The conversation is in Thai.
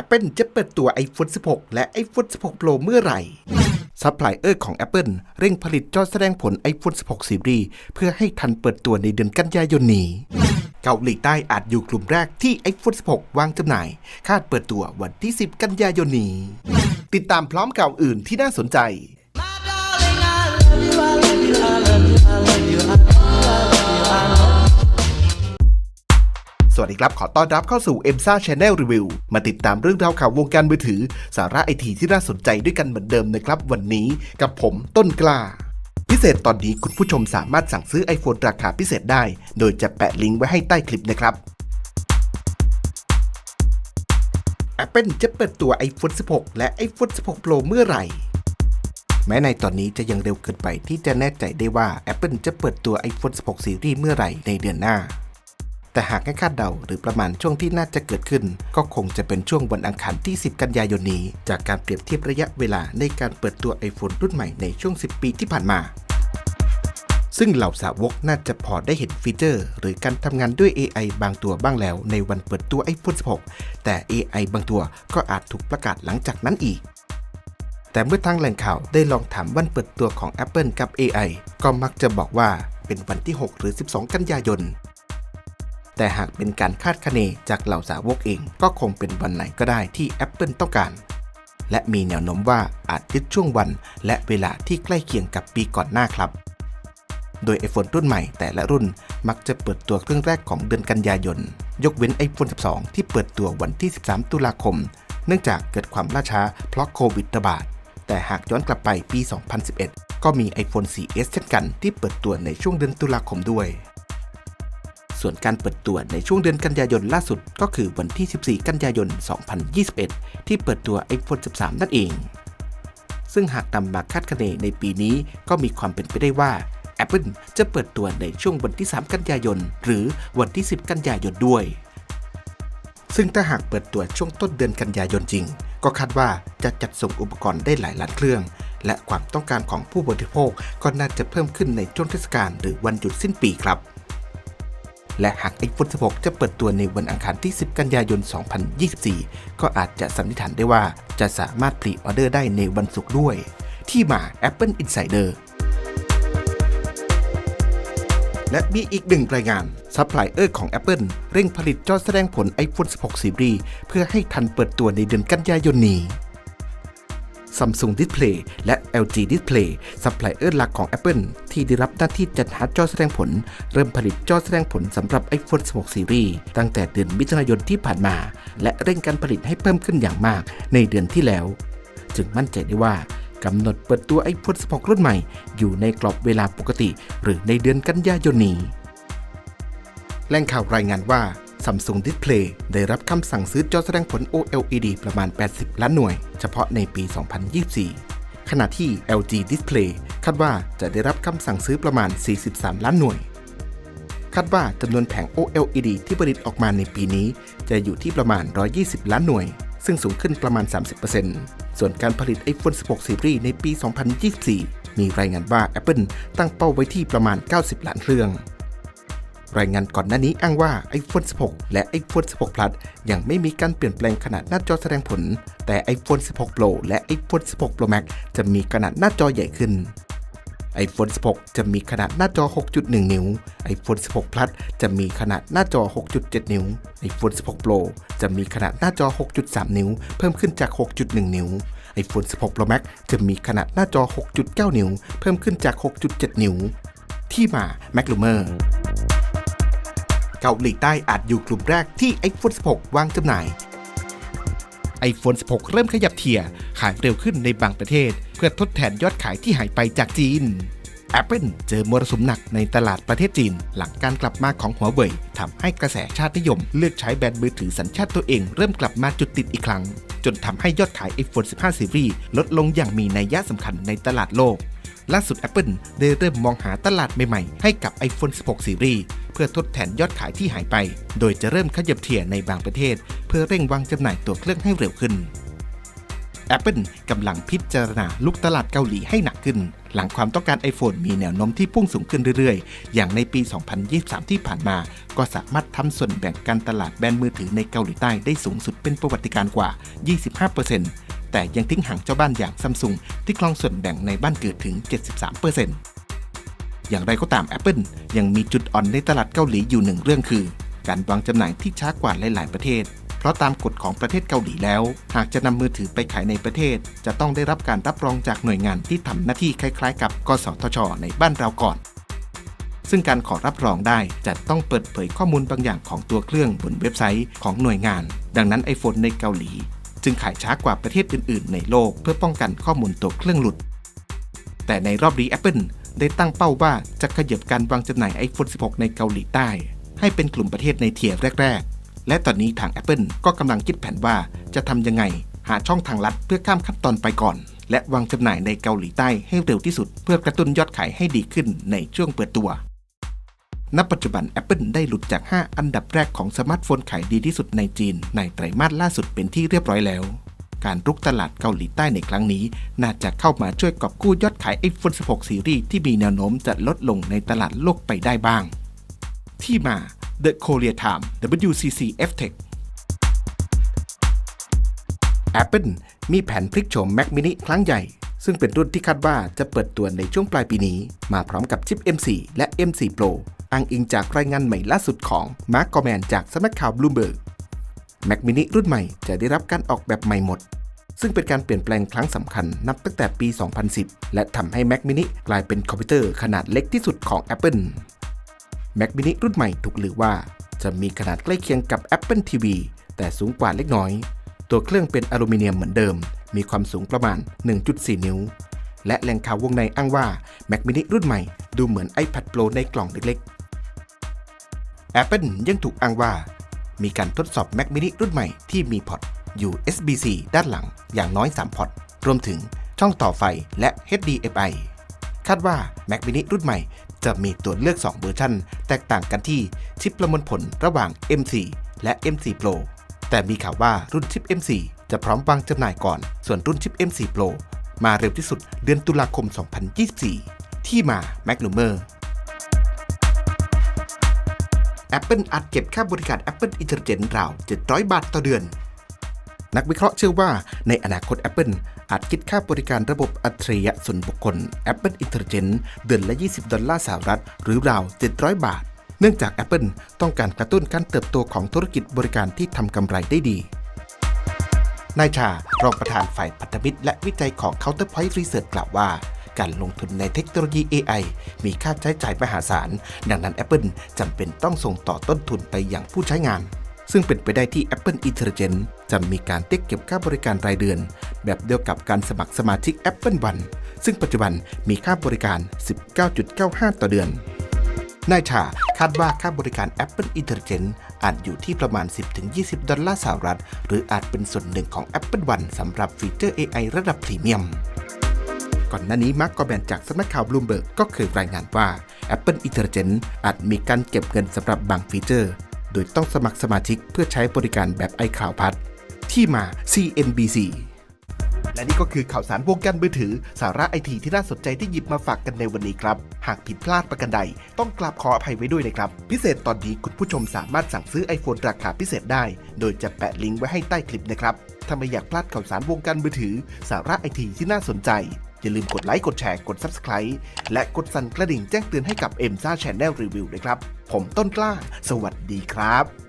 Apple จะเปิดตัว iPhone 16 และ iPhone 16 Pro เมื่อไหร่ซัพพลายเออร์ของ Apple เร่งผลิตจอแสดงผล iPhone 16 Series เพื่อให้ทันเปิดตัวในเดือนกันยายนนี้ เกาหลีใต้อาจอยู่กลุ่มแรกที่ iPhone 16 วางจำหน่าย คาดเปิดตัววันที่ 10 กันยายนนี้ ติดตามพร้อมข่าวอื่นที่น่าสนใจ สวัสดีครับ ขอต้อนรับเข้าสู่ e m s a Channel Review มาติดตามเรื่องราวข่าววงการมือถือ สาระไอทีที่น่าสนใจด้วยกันเหมือนเดิมนะครับ วันนี้กับผมต้นกล้า พิเศษตอนนี้คุณผู้ชมสามารถสั่งซื้อ iPhone ราคาพิเศษได้ โดยจะแปะลิงก์ไว้ให้ใต้คลิปนะครับ Apple จะเปิดตัว iPhone 16 และ iPhone 16 Pro เมื่อไหร่แม้ในตอนนี้จะยังเร็วเกินไปที่จะแน่ใจได้ว่า Apple จะเปิดตัว iPhone 16 Series เมื่อไหร่ในเดือนหน้า แต่หากให้คาดเดาหรือประมาณช่วงที่น่าจะเกิดขึ้น ก็คงจะเป็นช่วงวันอังคารที่ 10 กันยายนนี้ จากการเปรียบเทียบระยะเวลาในการเปิดตัว iPhone รุ่นใหม่ในช่วง 10 ปีที่ผ่านมาซึ่งเหล่าสาวกน่าจะพอได้เห็นฟีเจอร์ หรือการทำงานด้วย AI บางตัวบ้างแล้วในวันเปิดตัว iPhone 16 แต่ AI บางตัวก็อาจถูกประกาศหลังจากนั้นอีก แต่เมื่อทางแหล่งข่าวได้ลองถามวันเปิดตัวของ Apple กับ AI ก็มักจะบอกว่าเป็นวันที่ 6 หรือ 12 กันยายน แต่หากเป็นการคาดคะเนจากเหล่าสาวกเอง ก็คงเป็นวันไหนก็ได้ที่ Apple ต้องการ และมีแนวโน้มว่าอาจยึดช่วงวัน และเวลาที่ใกล้เคียงกับปีก่อนหน้าครับ โดย iPhone รุ่นใหม่แต่ละรุ่นมักจะเปิดตัวเครื่องแรกของเดือนกันยายน ยกเว้น iPhone 12 ที่เปิดตัววันที่ 13 ตุลาคม เนื่องจากเกิดความล่าช้าเพราะโควิดระบาดแต่หากย้อนกลับไปปี 2011 ก็มี iPhone 4S เช่นกันที่เปิดตัวในช่วงเดือนตุลาคมด้วย ส่วนการเปิดตัวในช่วงเดือนกันยายนล่าสุดก็คือวันที่ 14 กันยายน 2021 ที่เปิดตัว iPhone 13 นั่นเอง ซึ่งหากนำมาคาดคะเนในปีนี้ก็มีความเป็นไปได้ว่า Apple จะเปิดตัวในช่วงวันที่ 3 กันยายน หรือวันที่ 10 กันยายนด้วย ซึ่งถ้าหากเปิดตัวช่วงต้นเดือนกันยายนจริง ก็คาดว่าจะจัดส่งอุปกรณ์ได้หลายล้านเครื่อง และความต้องการของผู้บริโภคก็น่าจะเพิ่มขึ้นในช่วงเทศกาลหรือวันหยุดสิ้นปีครับ และหาก iPhone 16 จะเปิดตัวในวันอังคารที่ 10 กันยายน 2024 ก็อาจจะสันนิษฐานได้ว่าจะสามารถพรีออเดอร์ได้ในวันศุกร์ด้วย ที่มา Apple Insider และมีอีกหนึ่งรายงานซัพพลายเออร์ของ Apple เร่งผลิตจอแสดงผล iPhone 16 Series เพื่อให้ทันเปิดตัวในเดือนกันยายนนี้ Samsung Display และ LG Display ซัพพลายเออร์หลักของ Apple ที่ได้รับหน้าที่จัดหาจอแสดงผล เริ่มผลิตจอแสดงผลสำหรับ iPhone 16 Series ตั้งแต่เดือนมิถุนายนที่ผ่านมา และเร่งการผลิตให้เพิ่มขึ้นอย่างมากในเดือนที่แล้ว จึงมั่นใจได้ว่ากำหนดเปิดตัว iPhone 16 รุ่นใหม่ อยู่ในกรอบเวลาปกติ หรือในเดือนกันยายนนี้แหล่งข่าวรายงานว่า Samsung Display ได้รับคำสั่งซื้อจอแสดงผล OLED ประมาณ 80 ล้านหน่วย เฉพาะในปี 2024 ขณะที่ LG Display คาดว่าจะได้รับคำสั่งซื้อประมาณ 43 ล้านหน่วย คาดว่าจำนวนแผง OLED ที่ผลิตออกมาในปีนี้ จะอยู่ที่ประมาณ 120 ล้านหน่วย ซึ่งสูงขึ้นประมาณ 30%ส่วนการผลิต iPhone 16 Series ในปี 2024 มีรายงานว่า Apple ตั้งเป้าไว้ที่ประมาณ 90 ล้านเครื่อง รายงานก่อนหน้านี้อ้างว่า iPhone 16 และ iPhone 16 Plus ยังไม่มีการเปลี่ยนแปลงขนาดหน้าจอแสดงผล แต่ iPhone 16 Pro และ iPhone 16 Pro Max จะมีขนาดหน้าจอใหญ่ขึ้น iPhone 16 จะมีขนาดหน้าจอ 6.1 นิ้ว iPhone 16 Plus จะมีขนาดหน้าจอ 6.7 นิ้ว iPhone 16 Pro จะมีขนาดหน้าจอ 6.3 นิ้ว เพิ่มขึ้นจาก 6.1 นิ้ว iPhone 16 Pro Max จะมีขนาดหน้าจอ 6.9 นิ้ว เพิ่มขึ้นจาก 6.7 นิ้ว ที่มา m a c l u m e r เกาหลีใต้อาจอยู่กลุ่มแรกที่ iPhone 16 วางจำหน่าย iPhone 16 เริ่มขยับเทียร์ขายเร็วขึ้นในบางประเทศ เพื่อทดแทนยอดขายที่หายไปจากจีน Apple เจอมรสุมหนักในตลาดประเทศจีน หลังการกลับมาของหัวเว่ยทำให้กระแสชาตินิยม เลือกใช้แบรนด์มือถือสัญชาติตัวเองเริ่มกลับมาจุดติดอีกครั้ง จนทำให้ยอดขาย iPhone 15 Series ลดลงอย่างมีนัยยะสำคัญในตลาดโลก ล่าสุด Apple ได้เริ่มมองหาตลาดใหม่ๆ ให้กับ iPhone 16 Series เพื่อทดแทนยอดขายที่หายไป โดยจะเริ่มขยับเทียในบางประเทศ เพื่อเร่งวางจำหน่ายตัวเครื่องให้เร็วขึ้น Apple กำลังพิจารณาลุกตลาดเกาหลีให้หนักขึ้น หลังความต้องการ iPhone มีแนวโน้มที่พุ่งสูงขึ้นเรื่อยๆ อย่างในปี 2023 ที่ผ่านมา ก็สามารถทำส่วนแบ่งการตลาดแบรนด์มือถือในเกาหลีใต้ได้สูงสุดเป็นประวัติการณ์กว่า 25% แต่ยังทิ้งห่างเจ้าบ้านอย่างซัมซุงที่ครองส่วนแบ่งในบ้านเกิดถึง 73%อย่างไรก็ตาม Apple ยังมีจุดอ่อนในตลาดเกาหลีอยู่หนึ่งเรื่องคือ การวางจำหน่ายที่ช้ากว่าหลาย ๆ ประเทศ เพราะตามกฎของประเทศเกาหลีแล้ว หากจะนำมือถือไปขายในประเทศ จะต้องได้รับการรับรองจากหน่วยงานที่ทำหน้าที่คล้าย ๆ กับกสทช ในบ้านเราก่อน ซึ่งการขอรับรองได้จะต้องเปิดเผยข้อมูลบางอย่างของตัวเครื่องบนเว็บไซต์ของหน่วยงาน ดังนั้น iPhone ในเกาหลี จึงขายช้ากว่าประเทศอื่น ๆ ในโลกเพื่อป้องกันข้อมูลตัวเครื่องหลุด แต่ในรอบนี้ Apple ได้ตั้งเป้าว่าจะขยับการวางจำหน่าย iPhone 16 ในเกาหลีใต้ ให้เป็นกลุ่มประเทศในเทียร์แรก ๆ และตอนนี้ทาง Apple ก็กำลังคิดแผนว่าจะทำยังไง หาช่องทางลัดเพื่อข้ามขั้นตอนไปก่อน และวางจำหน่ายในเกาหลีใต้ให้เร็วที่สุด เพื่อกระตุ้นยอดขายให้ดีขึ้นในช่วงเปิดตัว ณปัจจุบัน Apple ได้หลุดจาก 5 อันดับแรกของสมาร์ทโฟนขายดีที่สุดในจีน ในไตรมาสล่าสุดเป็นที่เรียบร้อยแล้ว การรุกตลาดเกาหลีใต้ในครั้งนี้ น่าจะเข้ามาช่วยกอบกู้ยอดขาย iPhone 16 ซีรีส์ที่มีแนวโน้มจะลดลงในตลาดโลกไปได้บ้าง ที่มา The Korea Time WCC FTech Apple มีแผนพลิกโฉม Mac mini ครั้งใหญ่ ซึ่งเป็นรุ่นที่คาดว่าจะเปิดตัวในช่วงปลายปีนี้ มาพร้อมกับชิป M4 และ M4 Pro อ้างอิงจากรายงานใหม่ล่าสุดของ Mark Gurman จากสำนักข่าว Bloomberg Mac mini รุ่นใหม่จะได้รับการออกแบบใหม่หมด ซึ่งเป็นการเปลี่ยนแปลงครั้งสำคัญนับตั้งแต่ปี 2010 และทำให้ Mac mini กลายเป็นคอมพิวเตอร์ขนาดเล็กที่สุดของ Apple Mac mini รุ่นใหม่ถูกลือว่า จะมีขนาดใกล้เคียงกับ Apple TV แต่สูงกว่าเล็กน้อย ตัวเครื่องเป็นอลูมิเนียมเหมือนเดิม มีความสูงประมาณ 1.4 นิ้ว และแหล่งข่าววงในอ้างว่า Mac mini รุ่นใหม่ดูเหมือน iPad Pro ในกล่องเล็กๆ Apple ยังถูกอ้างว่า มีการทดสอบ Mac mini รุ่นใหม่ที่มีพอร์ต USB-C ด้านหลังอย่างน้อย 3 พอร์ต รวมถึงช่องต่อไฟและ HDMI คาดว่า Mac mini รุ่นใหม่จะมีตัวเลือก 2 เวอร์ชันแตกต่างกันที่ชิปประมวลผลระหว่าง M4 และ M4 Pro แต่มีข่าวว่ารุ่นชิป M4 จะพร้อมวางจำหน่ายก่อน ส่วนรุ่นชิป M4 Pro มาเร็วที่สุดเดือนตุลาคม 2024 ที่มา Mac n u m e r Apple อาจเก็บค่าบริการ Apple Intelligence ราว 700 บาทต่อเดือน นักวิเคราะห์เชื่อว่าในอนาคต Apple อาจคิดค่าบริการระบบอัจฉริยะส่วนบุคคล Apple Intelligence เดือนละ 20 ดอลลาร์สหรัฐ หรือราว 700 บาท เนื่องจาก Apple ต้องการกระตุ้นการเติบโตของธุรกิจบริการที่ทำกำไรได้ดีนายชารองประธานฝ่ายพันธมิตรและวิจัยของ Counterpoint Research กล่าวว่า การลงทุนในเทคโนโลยี AI มีค่าใช้จ่ายมหาศาล ดังนั้น Apple จำเป็นต้องส่งต่อต้นทุนไปยังผู้ใช้งาน ซึ่งเป็นไปได้ที่ Apple Intelligence จะมีการเรียกเก็บค่าบริการรายเดือน แบบเดียวกับการสมัครสมาชิก Apple One ซึ่งปัจจุบันมีค่าบริการ 19.95 ต่อเดือนนายชาคาดว่าค่าบริการ Apple Intelligence อาจอยู่ที่ประมาณ 10-20 ดอลลาร์สหรัฐ หรืออาจเป็นส่วนหนึ่งของ Apple One สำหรับฟีเจอร์ AI ระดับพรีเมียม ก่อนหน้านี้มาร์กกอแบนจากสำนักข่าวบลูมเบิร์กก็เคยรายงานว่า Apple Intelligence อาจมีการเก็บเงินสำหรับบางฟีเจอร์ โดยต้องสมัครสมาชิกเพื่อใช้บริการแบบ iCloud Pass ที่มา CNBC และนี่ก็คือข่าวสารวงการมือถือ สาระไอทีที่น่าสนใจที่หยิบมาฝากกันในวันนี้ครับ หากผิดพลาดประกันใด ต้องกราบขออภัยไว้ด้วยนะครับ พิเศษตอนนี้คุณผู้ชมสามารถสั่งซื้อ iPhone ราคาพิเศษได้ โดยจะแปะลิงก์ไว้ให้ใต้คลิปนะครับถ้าไม่อยากพลาดข่าวสารวงการมือถือ สาระไอทีที่น่าสนใจ อย่าลืมกดไลค์ กดแชร์ กด Subscribe และกดสั่นกระดิ่งแจ้งเตือนให้กับ m อ็มซ่าแชนแนลรีวิวด้วยครับ ผมต้นกล้า สวัสดีครับ